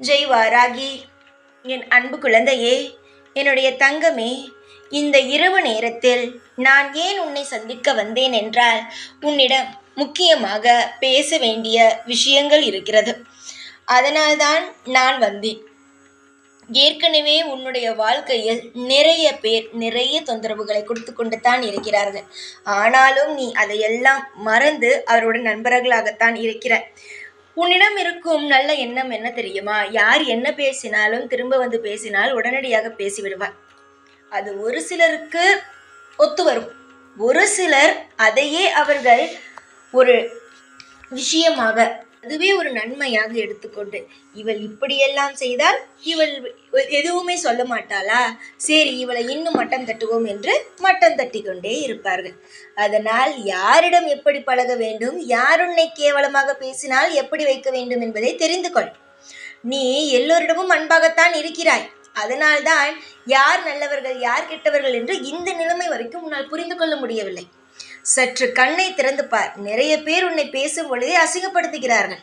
ஜெய் வாராகி என் அன்பு குழந்தையே என்னுடைய தங்கமே இந்த இரவு நேரத்தில் நான் ஏன் உன்னை சந்திக்க வந்தேன் என்றால் உன்னிடம் முக்கியமாக பேச வேண்டிய விஷயங்கள் இருக்கிறது. அதனால்தான் நான் வந்தேன். ஏற்கனவே உன்னுடைய வாழ்க்கையில் நிறைய பேர் நிறைய தொந்தரவுகளை கொடுத்து கொண்டு தான் இருக்கிறார்கள். ஆனாலும் நீ அதையெல்லாம் மறந்து அவருடன் நண்பர்களாகத்தான் இருக்கிறாய் உன்னிடம் இருக்கும் நல்ல எண்ணம் என்ன தெரியுமா? யார் என்ன பேசினாலும் திரும்ப வந்து பேசினால் உடனடியாக பேசிவிடுவார் அது ஒரு சிலருக்கு ஒத்து வரும். ஒரு சிலர் அதையே அவர்கள் ஒரு விஷயமாக அதுவே ஒரு நன்மையாக எடுத்துக்கொண்டு இவள் இப்படியெல்லாம் செய்தால் இவள் எதுவுமே சொல்ல மாட்டாளா? சரி இவளை இன்னும் மட்டம் தட்டுவோம் என்று மட்டம் தட்டி கொண்டே இருப்பார்கள். அதனால் யாரிடம் எப்படி பழக வேண்டும் யார் உன்னை கேவலமாக பேசினால் எப்படி வைக்க வேண்டும் என்பதை தெரிந்து கொள். நீ எல்லோரிடமும் அன்பாகத்தான் இருக்கிறாய். அதனால்தான் யார் நல்லவர்கள் யார் கெட்டவர்கள் என்று இந்த நிலைமை வரைக்கும் உன்னால் புரிந்து கொள்ள முடியவில்லை. சற்று கண்ணை திறந்து பார். நிறைய பேர் உன்னை பேசும் பொழுதே அசிங்கப்படுத்துகிறார்கள்.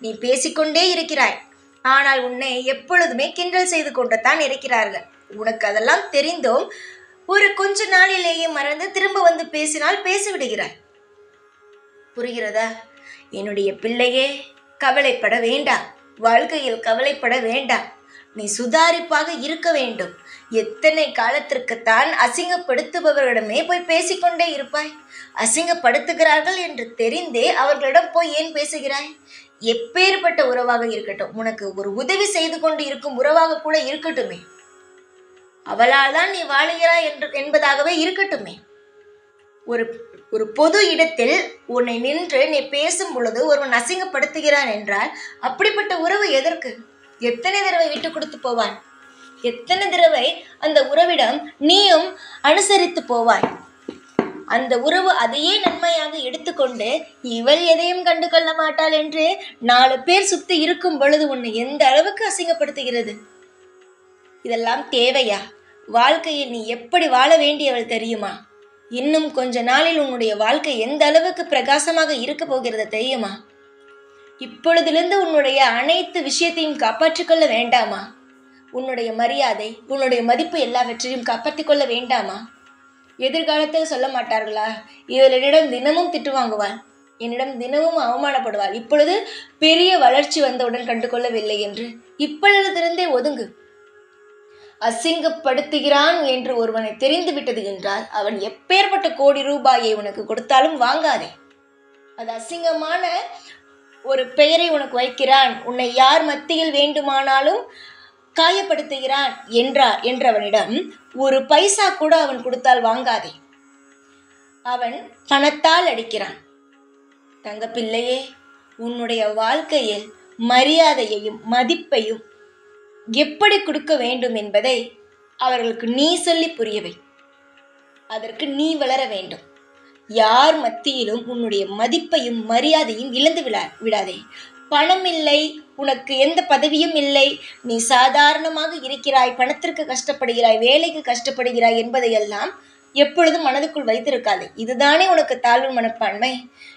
நீ பேசிக்கொண்டே இருக்கிறாய். ஆனால் உன்னை எப்பொழுதுமே கிண்டல் செய்து கொண்டுதான் இருக்கிறார்கள். உனக்கு அதெல்லாம் தெரிந்தும் ஒரு கொஞ்ச நாளிலேயே மறந்து திரும்ப வந்து பேசினால் பேசிவிடுகிறாய். புரிகிறதா? என்னுடைய பிள்ளையே கவலைப்பட வேண்டாம். வாழ்க்கையில் கவலைப்பட வேண்டாம். நீ சுதாரிப்பாக இருக்க வேண்டும். எத்தனை காலத்திற்குத்தான் அசிங்கப்படுத்துபவர்களிடமே போய் பேசிக்கொண்டே இருப்பாய்? அசிங்கப்படுத்துகிறார்கள் என்று தெரிந்தே அவர்களிடம் போய் ஏன் பேசுகிறாய்? எப்பேற்பட்ட உறவாக இருக்கட்டும் உனக்கு ஒரு உதவி செய்து கொண்டு இருக்கும் உறவாக கூட இருக்கட்டுமே. அவளால் தான் நீ வாழுகிறாய் என்று என்பதாகவே இருக்கட்டுமே. ஒரு ஒரு பொது இடத்தில் உன்னை நின்று நீ பேசும் பொழுது ஒருவன் அசிங்கப்படுத்துகிறான் என்றால் அப்படிப்பட்ட உறவு எதற்கு? எத்தனை தடவை விட்டு கொடுத்து போவான்? எத்தனை தடவை அந்த உறவிடம் நீயும் அனுசரித்து போவாய்? அந்த உறவு அதையே நன்மையாக எடுத்துக்கொண்டு இவள் எதையும் கண்டு கொள்ள மாட்டாள் என்று நாலு பேர் சுத்தி இருக்கும் பொழுது உன்னை எந்த அளவுக்கு அசிங்கப்படுத்துகிறது? இதெல்லாம் தேவையா? வாழ்க்கையில் நீ எப்படி வாழ வேண்டியவள் தெரியுமா? இன்னும் கொஞ்ச நாளில் உன்னுடைய வாழ்க்கை எந்த அளவுக்கு பிரகாசமாக இருக்க போகிறது தெரியுமா? இப்பொழுதிலிருந்து உன்னுடைய அனைத்து விஷயத்தையும் காப்பாற்றிக்கொள்ள வேண்டாமா? உன்னுடைய மரியாதை உன்னுடைய மதிப்பு எல்லாவற்றையும் காப்பாற்றி கொள்ள வேண்டாமா? எதிர்காலத்தில் சொல்ல மாட்டார்களா? இவள் என்னிடம் தினமும் திட்டு வாங்குவாள். என்னிடம் தினமும் அவமானப்படுவாள். இப்பொழுது பெரிய வளர்ச்சி வந்தவுடன் கண்டு கொள்ளவில்லை என்று. இப்பொழுதிருந்தே ஒதுங்கு. அசிங்கப்படுத்துகிறான் என்று ஒருவனை தெரிந்து விட்டது என்றால் அவன் எப்பேற்பட்ட கோடி ரூபாயை உனக்கு கொடுத்தாலும் வாங்காதே. அது அசிங்கமான ஒரு பெயரை உனக்கு வைக்கிறான். உன்னை யார் மத்தியில் வேண்டுமானாலும் காயப்படுத்துகிறான் என்றார் என்றவனிடம் ஒரு பைசா கூட அவன் கொடுத்தால் வாங்காதே. அவன் பணத்தால் அடிக்கிறான். தங்கப்பிள்ளையே உன்னுடைய வாழ்க்கையில் மரியாதையையும் மதிப்பையும் எப்படி கொடுக்க வேண்டும் என்பதை அவர்களுக்கு நீ சொல்லி புரியவை. அதற்கு நீ வளர வேண்டும். யார் மத்தியிலும் உன்னுடைய மதிப்பையும் மரியாதையும் இழந்து விடா விடாதே. பணம் இல்லை உனக்கு எந்த பதவியும் இல்லை. நீ சாதாரணமாக இருக்கிறாய் பணத்திற்கு கஷ்டப்படுகிறாய் வேலைக்கு கஷ்டப்படுகிறாய் என்பதையெல்லாம் எப்பொழுதும் மனதுக்குள் வைத்திருக்காது. இதுதானே உனக்கு தாழ்வு மனப்பான்மை?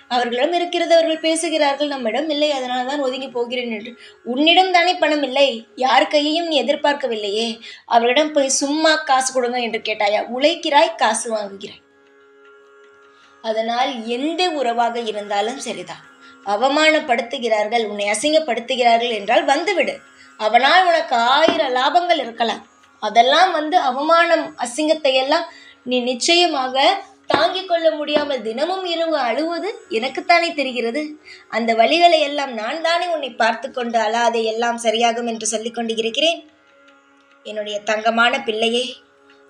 அவர்களிடம் இருக்கிறது அவர்கள் பேசுகிறார்கள் நம்மிடம் இல்லை அதனால தான் ஒதுங்கி போகிறேன் என்று. உன்னிடம் தானே பணம் இல்லை யார் கையையும் நீ எதிர்பார்க்கவில்லையே. அவரிடம் போய் சும்மா காசு கொடுங்க என்று கேட்டாயா? உழைக்கிறாய் காசு வாங்குகிறாய். அதனால் எந்த உறவாக இருந்தாலும் சரிதான். அவமானப்படுத்துகிறார்கள் உன்னை அசிங்கப்படுத்துகிறார்கள் என்றால் வந்துவிடு. அவனால் உனக்கு ஆயிரம் லாபங்கள் இருக்கலாம். அதெல்லாம் வந்து அவமானம் அசிங்கத்தை எல்லாம் நீ நிச்சயமாக தாங்கிக் கொள்ள முடியாமல் தினமும் இரவு அழுவது எனக்குத்தானே தெரிகிறது. அந்த வழிகளை எல்லாம் நான் தானே உன்னை பார்த்து கொண்டு அழாதே எல்லாம் சரியாகும் என்று சொல்லிக் கொண்டு இருக்கிறேன் என்னுடைய தங்கமான பிள்ளையே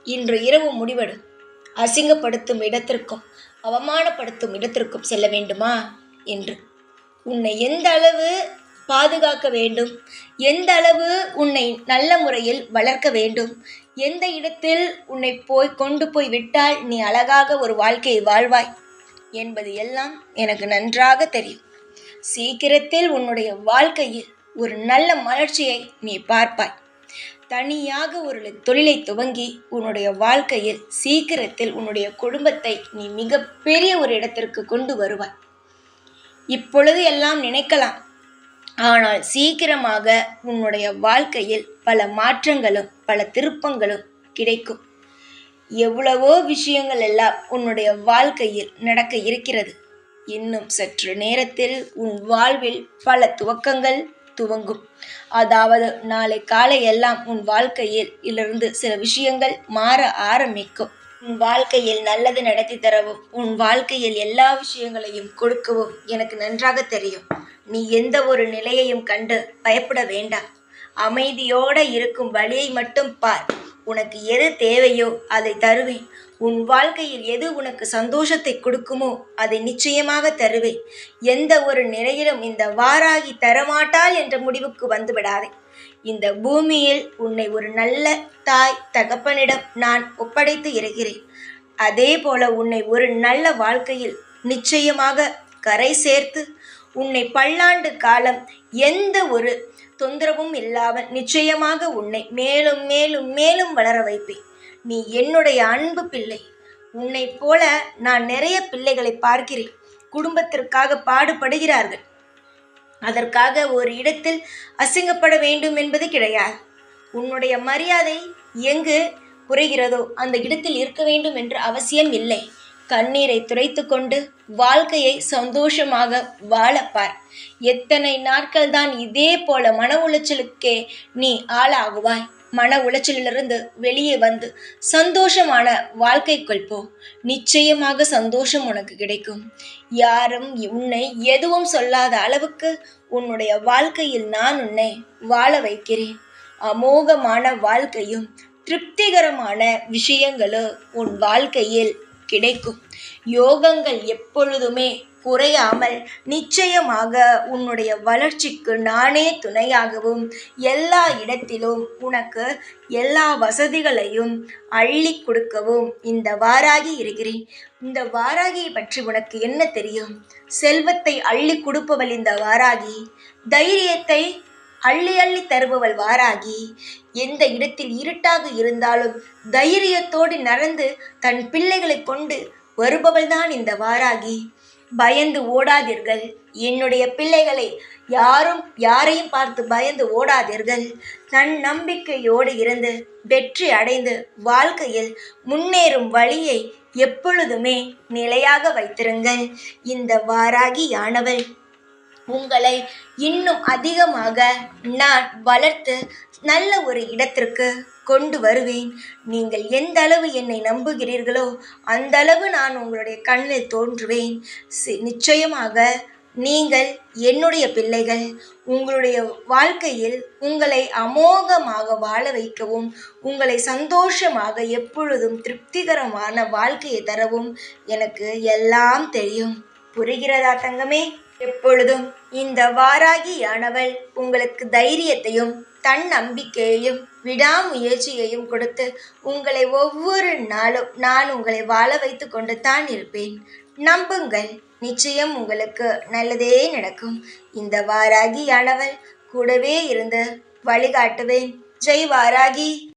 இன்று இரவு முடிவெடு. அசிங்கப்படுத்தும் இடத்திற்கும் அவமானப்படுத்தும் இடத்திற்கும் செல்ல வேண்டுமா? என்று உன்னை எந்த அளவு பாதுகாக்க வேண்டும்? எந்த அளவு உன்னை நல்ல முறையில் வளர்க்க வேண்டும்? எந்த இடத்தில் உன்னை போய் கொண்டு போய் விட்டால் நீ அழகாக ஒரு வாழ்க்கையை வாழ்வாய்? என்பது எல்லாம் எனக்கு நன்றாக தெரியும். சீக்கிரத்தில் உன்னுடைய வாழ்க்கையில் ஒரு நல்ல மலர்ச்சியை நீ பார்ப்பாய். தனியாக ஒரு தொழிலை துவங்கி உன்னுடைய வாழ்க்கையில் சீக்கிரத்தில் உன்னுடைய குடும்பத்தை நீ மிகப்பெரிய ஒரு இடத்திற்கு கொண்டு வருவாய். இப்பொழுது எல்லாம் நினைக்கலாம். ஆனால் சீக்கிரமாக உன்னுடைய வாழ்க்கையில் பல மாற்றங்களும் பல திருப்பங்களும் கிடைக்கும். எவ்வளவோ விஷயங்கள் எல்லாம் உன்னுடைய வாழ்க்கையில் நடக்க இருக்கிறது. இன்னும் சற்று நேரத்தில் உன் வாழ்வில் பல துவக்கங்கள் துவங்கும். அதாவது நாளை காலை எல்லாம் உன் வாழ்க்கையில் இலிருந்து சில விஷயங்கள் மாற ஆரம்பிக்கும். உன் வாழ்க்கையில் நல்லது நடத்தி தரவும் உன் வாழ்க்கையில் எல்லா விஷயங்களையும் கொடுக்கவும் எனக்கு நன்றாக தெரியும். நீ எந்த ஒரு நிலையையும் கண்டு பயப்பட வேண்டாம். அமைதியோட இருக்கும் வழியை மட்டும் பார். உனக்கு எது தேவையோ அதை தருவேன். உன் வாழ்க்கையில் எது உனக்கு சந்தோஷத்தை கொடுக்குமோ அதை நிச்சயமாக தருவேன். எந்த ஒரு நிலையிலும் இந்த வாராகி தரமாட்டாள் என்ற முடிவுக்கு வந்து விடாதே இந்த பூமியில் உன்னை ஒரு நல்ல தாய் தகப்பனிடம் நான் ஒப்படைத்து இருக்கிறேன். அதே போல உன்னை ஒரு நல்ல வாழ்க்கையில் நிச்சயமாக கரை சேர்த்து உன்னை பல்லாண்டு காலம் எந்த ஒரு தொந்தரவும் இல்லாமல் நிச்சயமாக உன்னை மேலும் மேலும் மேலும் வளர வைப்பேன். நீ என்னுடைய அன்பு பிள்ளை. உன்னை போல நான் நிறைய பிள்ளைகளை பார்க்கிறேன். குடும்பத்திற்காக பாடுபடுகிறார்கள். அதற்காக ஒரு இடத்தில் அசிங்கப்பட வேண்டும் என்பது கிடையாது. உன்னுடைய மரியாதை எங்கு குறைகிறதோ அந்த இடத்தில் இருக்க வேண்டும் என்று அவசியம் இல்லை. கண்ணீரை துடைத்து கொண்டு வாழ்க்கையை சந்தோஷமாக வாழப்பார். எத்தனை நாட்கள் தான் இதே போல மன உளைச்சலுக்கே நீ ஆளாகுவாய்? மன உளைச்சலிலிருந்து வெளியே வந்து சந்தோஷமான வாழ்க்கைக்குள் போ. நிச்சயமாக சந்தோஷம் உனக்கு கிடைக்கும். யாரும் உன்னை எதுவும் சொல்லாத அளவுக்கு உன்னுடைய வாழ்க்கையில் நான் உன்னை வாழ வைக்கிறேன். அமோகமான வாழ்க்கையும் திருப்திகரமான விஷயங்களும் உன் வாழ்க்கையில் கிடைக்கும். யோகங்கள் எப்பொழுதுமே குறையாமல் நிச்சயமாக உன்னுடைய வளர்ச்சிக்கு நானே துணையாகவும் எல்லா இடத்திலும் உனக்கு எல்லா வசதிகளையும் அள்ளி கொடுக்கவும் இந்த வாராகி இருக்கிறேன். இந்த வாராகியை பற்றி உனக்கு என்ன தெரியும்? செல்வத்தை அள்ளி கொடுப்பவள் இந்த வாராகி தைரியத்தை அள்ளி அள்ளி தருபவள் வாராகி எந்த இடத்தில் இருட்டாக இருந்தாலும் தைரியத்தோடு நடந்து தன் பிள்ளைகளை கொண்டு வருபவள்தான் இந்த வாராகி. பயந்து ஓடாதீர்கள். என்னுடைய பிள்ளைகளை யாரும் யாரையும் பார்த்து பயந்து ஓடாதீர்கள். தன் நம்பிக்கையோடு இருந்து வெற்றி அடைந்து வாழ்க்கையில் முன்னேறும் வழியை எப்பொழுதுமே நிலையாக வைத்திருங்கள். இந்த வாராகியானவள் உங்களை இன்னும் அதிகமாக நான் வளர்த்து நல்ல ஒரு இடத்திற்கு கொண்டு வருவேன். நீங்கள் எந்த அளவு என்னை நம்புகிறீர்களோ அந்த அளவு நான் உங்களுடைய கண்ணில் தோன்றுவேன். நிச்சயமாக நீங்கள் என்னுடைய பிள்ளைகள். உங்களுடைய வாழ்க்கையில் உங்களை அமோகமாக வாழ வைக்கவும் உங்களை சந்தோஷமாக எப்பொழுதும் திருப்திகரமான வாழ்க்கையை தரவும் எனக்கு எல்லாம் தெரியும். புரிகிறதா தங்கமே? எப்பொழுதும் இந்த வாராகியானவள் உங்களுக்கு தைரியத்தையும் தன்னம்பிக்கையையும் விடாமுயற்சியையும் கொடுத்து உங்களை ஒவ்வொரு நாளும் நான் உங்களை வாழ வைத்து கொண்டு தான் இருப்பேன். நம்புங்கள் நிச்சயம் உங்களுக்கு நல்லதே நடக்கும். இந்த வாராகியானவள் கூடவே இருந்து வழிகாட்டுவேன். ஜெய் வாராகி!